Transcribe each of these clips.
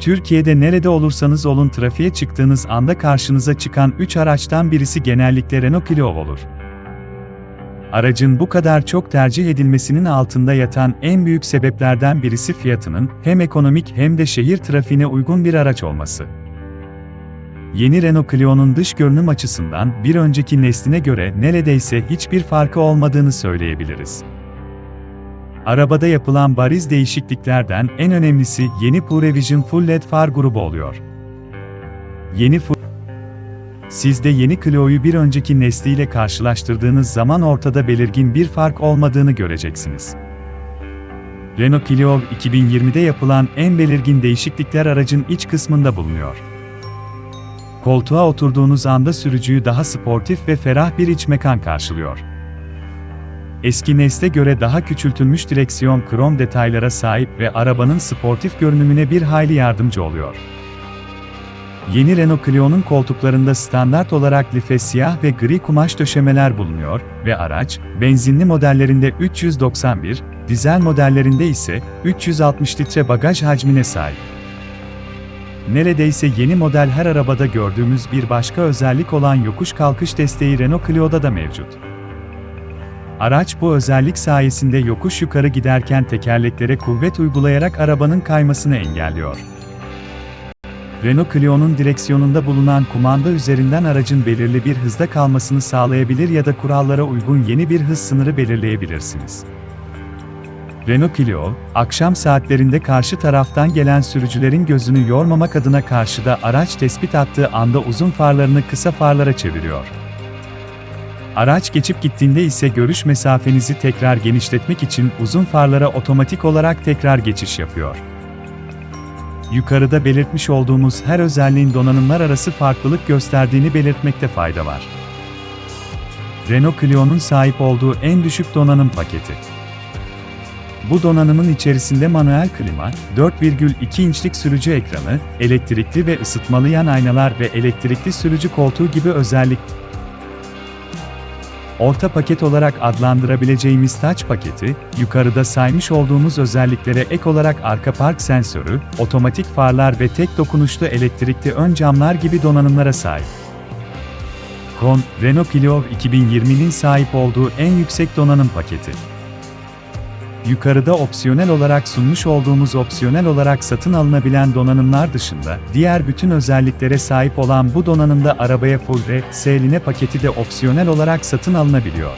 Türkiye'de nerede olursanız olun trafiğe çıktığınız anda karşınıza çıkan 3 araçtan birisi genellikle Renault Clio olur. Aracın bu kadar çok tercih edilmesinin altında yatan en büyük sebeplerden birisi fiyatının hem ekonomik hem de şehir trafiğine uygun bir araç olması. Yeni Renault Clio'nun dış görünüm açısından bir önceki nesline göre neredeyse hiçbir farkı olmadığını söyleyebiliriz. Arabada yapılan bariz değişikliklerden en önemlisi yeni PureVision Full LED far grubu oluyor. Yeni Full siz yeni Clio'yu bir önceki nesliyle karşılaştırdığınız zaman ortada belirgin bir fark olmadığını göreceksiniz. Renault Clio 2020'de yapılan en belirgin değişiklikler aracın iç kısmında bulunuyor. Koltuğa oturduğunuz anda sürücüyü daha sportif ve ferah bir iç mekan karşılıyor. Eski nesle göre daha küçültülmüş direksiyon krom detaylara sahip ve arabanın sportif görünümüne bir hayli yardımcı oluyor. Yeni Renault Clio'nun koltuklarında standart olarak life siyah ve gri kumaş döşemeler bulunuyor ve araç, benzinli modellerinde 391, dizel modellerinde ise 360 litre bagaj hacmine sahip. Neredeyse yeni model her arabada gördüğümüz bir başka özellik olan yokuş kalkış desteği Renault Clio'da da mevcut. Araç bu özellik sayesinde yokuş yukarı giderken tekerleklere kuvvet uygulayarak arabanın kaymasını engelliyor. Renault Clio'nun direksiyonunda bulunan kumanda üzerinden aracın belirli bir hızda kalmasını sağlayabilir ya da kurallara uygun yeni bir hız sınırı belirleyebilirsiniz. Renault Clio, akşam saatlerinde karşı taraftan gelen sürücülerin gözünü yormamak adına karşıda araç tespit attığı anda uzun farlarını kısa farlara çeviriyor. Araç geçip gittiğinde ise görüş mesafenizi tekrar genişletmek için uzun farlara otomatik olarak tekrar geçiş yapıyor. Yukarıda belirtmiş olduğumuz her özelliğin donanımlar arası farklılık gösterdiğini belirtmekte fayda var. Renault Clio'nun sahip olduğu en düşük donanım paketi. Bu donanımın içerisinde manuel klima, 4,2 inçlik sürücü ekranı, elektrikli ve ısıtmalı yan aynalar ve elektrikli sürücü koltuğu gibi özellik Orta paket olarak adlandırabileceğimiz Touch paketi, yukarıda saymış olduğumuz özelliklere ek olarak arka park sensörü, otomatik farlar ve tek dokunuşlu elektrikli ön camlar gibi donanımlara sahip. Kon, Renault Clio 2020'nin sahip olduğu en yüksek donanım paketi. Yukarıda opsiyonel olarak sunmuş olduğumuz opsiyonel olarak satın alınabilen donanımlar dışında, diğer bütün özelliklere sahip olan bu donanımda arabaya full R, paketi de opsiyonel olarak satın alınabiliyor.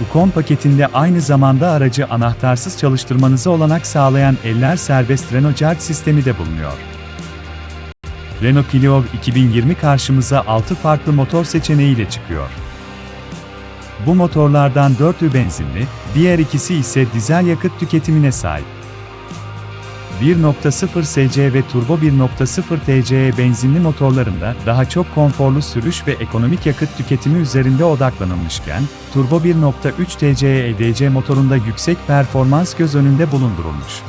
Ukon paketinde aynı zamanda aracı anahtarsız çalıştırmanızı olanak sağlayan eller serbest Renault Jart sistemi de bulunuyor. Renault Clio 2020 karşımıza 6 farklı motor seçeneğiyle çıkıyor. Bu motorlardan 4'ü benzinli, diğer ikisi ise dizel yakıt tüketimine sahip. 1.0 SC ve Turbo 1.0 TCE benzinli motorlarında daha çok konforlu sürüş ve ekonomik yakıt tüketimi üzerinde odaklanılmışken, Turbo 1.3 TCE EDC motorunda yüksek performans göz önünde bulundurulmuş.